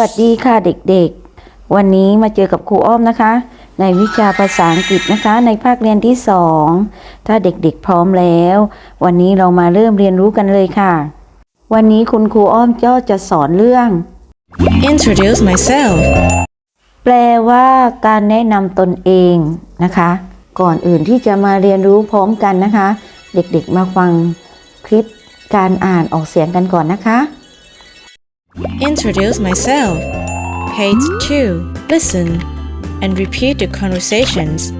วัสดีค่ะเด็กๆ วันนี้มาเจอกับครูอ้อมนะคะ ในวิชาภาษาอังกฤษนะคะ ในภาคเรียนที่สองถ้าเด็กๆพร้อมแล้ว วันนี้เรามาเริ่มเรียนรู้กันเลยค่ะ วันนี้คุณครูอ้อมก็จะสอนเรื่อง Introduce myself. แปลว่าการแนะนำตนเองนะคะ ก่อนอื่นที่จะมาเรียนรู้พร้อมกันนะคะ เด็กๆมาฟังคลิปการอ่านออกเสียงกันก่อนนะคะ Introduce myself. Page 2. Listen and repeat the conversations.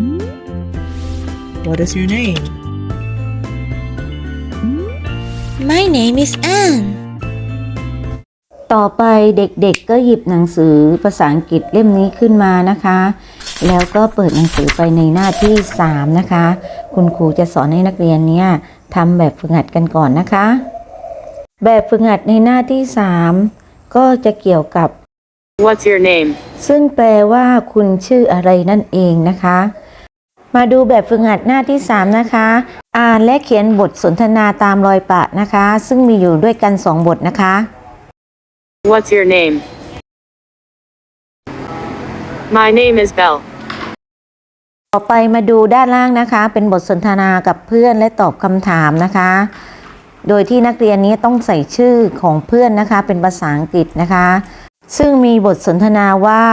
What is your name? My name is Anne. ต่อไปเด็กๆก็หยิบหนังสือภาษาอังกฤษเล่มนี้ขึ้นมานะคะ แล้วก็เปิดหนังสือไปในหน้าที่ 3 นะคะ คุณครูจะสอนให้นักเรียนเนี่ยทำแบบฝึกหัดกันก่อนนะคะ แบบฝึกหัดในหน้าที่ 3 ก็จะเกี่ยวกับ What's your name? ซึ่งแปลว่าคุณชื่ออะไรนั่นเองนะคะ มาดูแบบฝึกหัดหน้าที่ 3 นะคะ อ่านและเขียนบทสนทนาตามรอยปะนะคะ ซึ่งมีอยู่ด้วยกัน 2 บทนะคะ What's your name? My name is Belle. ต่อไปมาดูด้านล่างนะคะ เป็นบทสนทนากับเพื่อนและตอบคำถามนะคะ โดยที่นักเรียนนี้ต้องใส่ชื่อของเพื่อนนะคะ เป็นภาษาอังกฤษนะคะ ซึ่งมีบทสนทนาว่า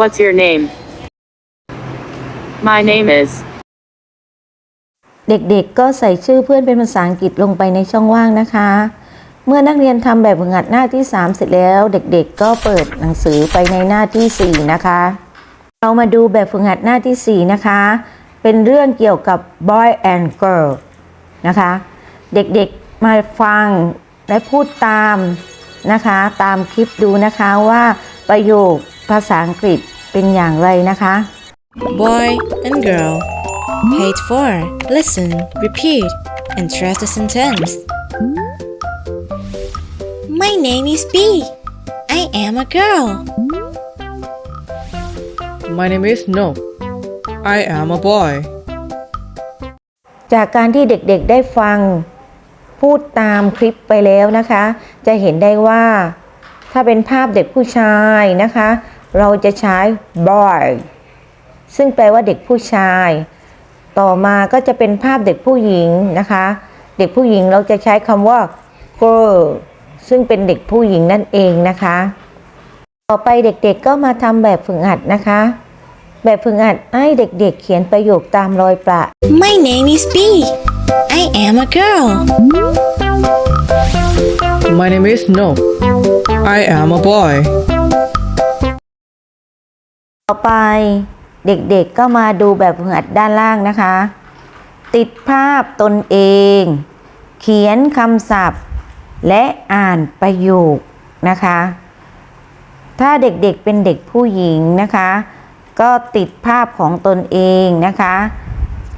What's your name? My name is. เด็กๆ ก็ใส่ชื่อเพื่อนเป็นภาษาอังกฤษลงไปในช่องว่างนะคะ เมื่อนักเรียนทำแบบฝึกหัดหน้าที่ 3 เสร็จแล้ว เด็กๆ ก็เปิดหนังสือไปในหน้าที่ 4 นะคะ เรามาดูแบบฝึกหัดหน้าที่ 4 นะคะ เป็นเรื่องเกี่ยวกับ boy and girl นะคะ เด็กๆมาฟังและพูดตามนะคะ ตามคลิปดูนะคะว่าประโยคภาษาอังกฤษเป็นอย่างไรนะคะ Boy and girl. Page 4. Listen, repeat, and trace the sentence. My name is B. I am a girl. My name is No. I am a boy. จากการที่เด็กๆได้ฟัง พูดตามคลิปไปแล้วนะคะ จะเห็นได้ว่า ถ้าเป็นภาพเด็กผู้ชายนะคะ เราจะใช้ boy ซึ่งแปลว่าเด็กผู้ชาย ต่อมาก็จะเป็นภาพเด็กผู้หญิงนะคะ เด็กผู้หญิงเราจะใช้คำว่า girl ซึ่งเป็นเด็กผู้หญิงนั่นเองนะคะ ต่อไปเด็กๆก็มาทำแบบฝึกหัดนะคะ แบบฝึกหัดให้เด็กๆเขียนประโยคตามรอยประ My name is B. I am a girl. My name is No. I am a boy. ต่อไปเด็กๆก็มาดูแบบฝึกหัดด้านล่างนะคะ ติดภาพตนเอง เขียนคำศัพท์ และอ่านประโยคนะคะ ถ้าเด็กๆเป็นเด็กผู้หญิงนะคะ ก็ติดภาพของตนเองนะคะ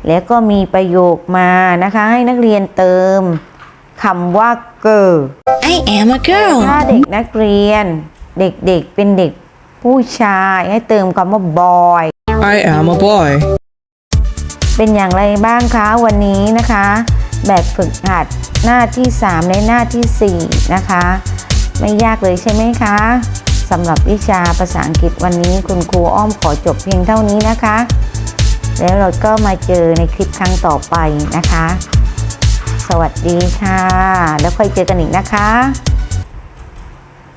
แล้วก็มีประโยคมานะคะ ให้นักเรียนเติมคำว่า girl I am a girl. ถ้าเด็กนักเรียน เด็กๆเป็นเด็กผู้ชายให้เติมคำว่า boy I am a boy. เป็นอย่างไรบ้างคะวันนี้นะคะ แบบฝึกหัดหน้าที่ 3 และหน้าทีสี่4 นะคะ ไม่ยากเลยใช่ไหมคะสำหรับวิชาภาษาอังกฤษวันนี้คุณครูอ้อมขอจบเพียงเท่านี้นะคะ แล้วเราก็มาเจอในคลิปครั้งต่อไปนะคะ สวัสดีค่ะ แล้วค่อยเจอกันอีกนะคะ